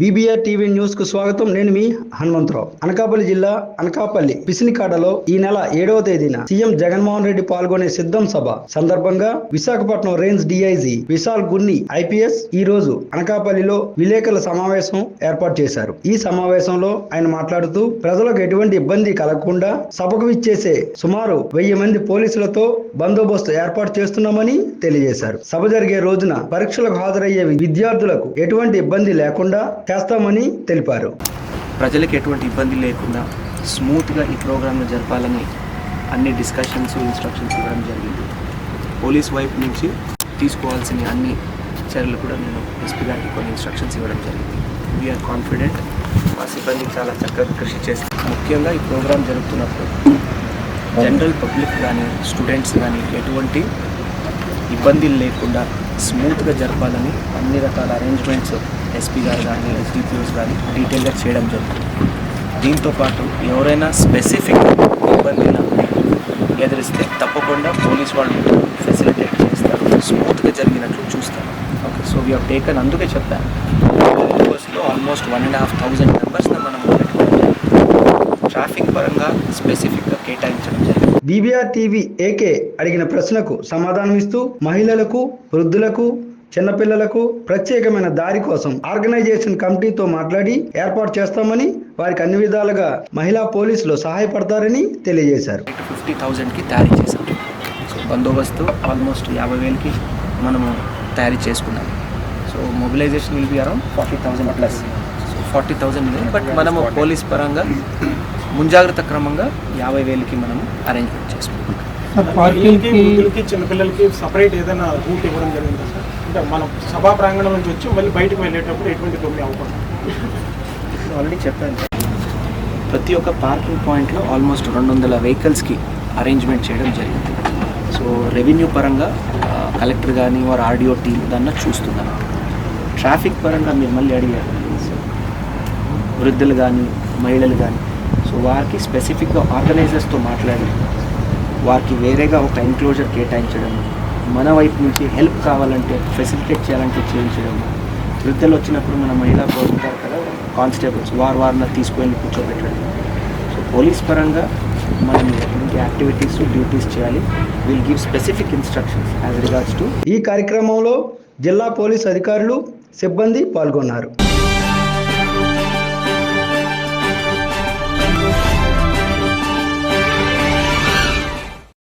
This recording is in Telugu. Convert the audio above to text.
బీబీఆర్ టీవీ న్యూస్కు స్వాగతం. నేను మీ హనుమంతరావు. అనకాపల్లి జిల్లా అనకాపల్లి పిసినికాడలో ఈ నెల ఏడవ తేదీన సీఎం జగన్మోహన్ రెడ్డి పాల్గొనే సిద్ధం సభ సందర్భంగా Visakhapatnam range DIG Vishal Gunni IPS ఈ రోజు అనకాపల్లిలో విలేకరుల సమావేశం ఏర్పాటు చేశారు. ఈ సమావేశంలో ఆయన మాట్లాడుతూ ప్రజలకు ఎటువంటి ఇబ్బంది కలగకుండా సభకు విచ్చేసే సుమారు వెయ్యి మంది పోలీసులతో బందోబస్తు ఏర్పాటు చేస్తున్నామని తెలియజేశారు. సభ జరిగే రోజున పరీక్షలకు హాజరయ్యే విద్యార్థులకు ఎటువంటి ఇబ్బంది లేకుండా చేస్తామని తెలిపారు. ప్రజలకు ఎటువంటి ఇబ్బంది లేకుండా స్మూత్గా ఈ ప్రోగ్రామ్ను జరపాలని అన్ని డిస్కషన్స్ ఇన్స్ట్రక్షన్స్ ఇవ్వడం జరిగింది. పోలీస్ వైపు నుంచి తీసుకోవాల్సిన అన్ని చర్యలు కూడా నేను ఎస్పీ గారికి కొన్ని ఇన్స్ట్రక్షన్స్ ఇవ్వడం జరిగింది. వీఆర్ కాన్ఫిడెంట్ మా సిబ్బంది చాలా చక్కగా కృషి చేసి ముఖ్యంగా ఈ ప్రోగ్రామ్ జరుగుతున్నప్పుడు జనరల్ పబ్లిక్ కానీ స్టూడెంట్స్ కానీ ఎటువంటి ఇబ్బందులు లేకుండా స్మూత్గా జరపాలని అన్ని రకాల అరేంజ్మెంట్స్ ఎస్పీ గారు కానీ ఎస్డిపిఓస్ కానీ డీటెయిల్గా చేయడం జరుగుతుంది. దీంతో పాటు ఎవరైనా స్పెసిఫిక్ ఇబ్బందిని ఎదిరిస్తే తప్పకుండా పోలీస్ వాళ్ళు ఫెసిలిటేట్ చేస్తారు. స్మూత్గా జరిగినట్లు చూస్తారు. ఓకే సో వీ టేకన్ అందుకే చెప్పాను. బస్లో almost one and half thousand మెంబర్స్ని మనం ట్రాఫిక్ పరంగా స్పెసిఫిక్గా కేటాయించడం జరిగింది. బీబీఆర్ టీవీ ఏకే అడిగిన ప్రశ్నకు సమాధానమిస్తూ మహిళలకు వృద్ధులకు చిన్నపిల్లలకు ప్రత్యేకమైన దారి కోసం ఆర్గనైజేషన్ కమిటీతో మాట్లాడి ఏర్పాటు చేస్తామని వారికి అన్ని విధాలుగా మహిళా పోలీసులు సహాయపడతారని తెలియజేశారు. ఫిఫ్టీ థౌజండ్కి తయారీ చేసాం సో బందోబస్తు ఆల్మోస్ట్ యాభై వేలకి మనము తయారీ చేసుకున్నాం. So mobilisation will be around forty thousand plus so forty thousand but మనము పోలీస్ పరంగా ముంజాగ్రత్త క్రమంగా యాభై వేలకి మనము అరేంజ్మెంట్ పిల్లలకి వృద్ధులకి చిన్నపిల్లలకి సపరేట్ ఏదైనా రూట్ ఇవ్వడం జరిగిందా సార్? అంటే మనం సభా ప్రాంగణం నుంచి వచ్చి మళ్ళీ బయటకు వెళ్ళేటప్పుడు ఎటువంటి దొమ్మి అవ్వకుండా ఆల్రెడీ చెప్పాను. ప్రతి ఒక్క పార్కింగ్ పాయింట్లో ఆల్మోస్ట్ రెండు వందల వెహికల్స్కి అరేంజ్మెంట్ చేయడం జరిగింది. సో రెవెన్యూ పరంగా కలెక్టర్ కానీ వారు ఆర్డిఓ టీం దాన్ని చూస్తున్నారు ట్రాఫిక్ పరంగా మీరు మళ్ళీ అడిగారు వృద్ధులు కానీ మహిళలు కానీ సో వారికి స్పెసిఫిక్గా ఆర్గనైజర్స్తో మాట్లాడి వారికి వేరేగా ఒక ఎన్క్లోజర్ కేటాయించడం మన వైపు నుంచి హెల్ప్ కావాలంటే ఫెసిలిటేట్ చేయాలంటే చేయించడం. వృద్ధులు వచ్చినప్పుడు మన మహిళా పోలీసు ఉంటారు కదా కానిస్టేబుల్స్ వారు వారిన తీసుకువెళ్ళి కూర్చోబెట్టడం. సో పోలీస్ పరంగా మనం ఎటువంటి యాక్టివిటీస్ డ్యూటీస్ చేయాలి. Will give specific instructions as regards to ఈ కార్యక్రమంలో జిల్లా పోలీస్ అధికారులు సిబ్బంది పాల్గొన్నారు.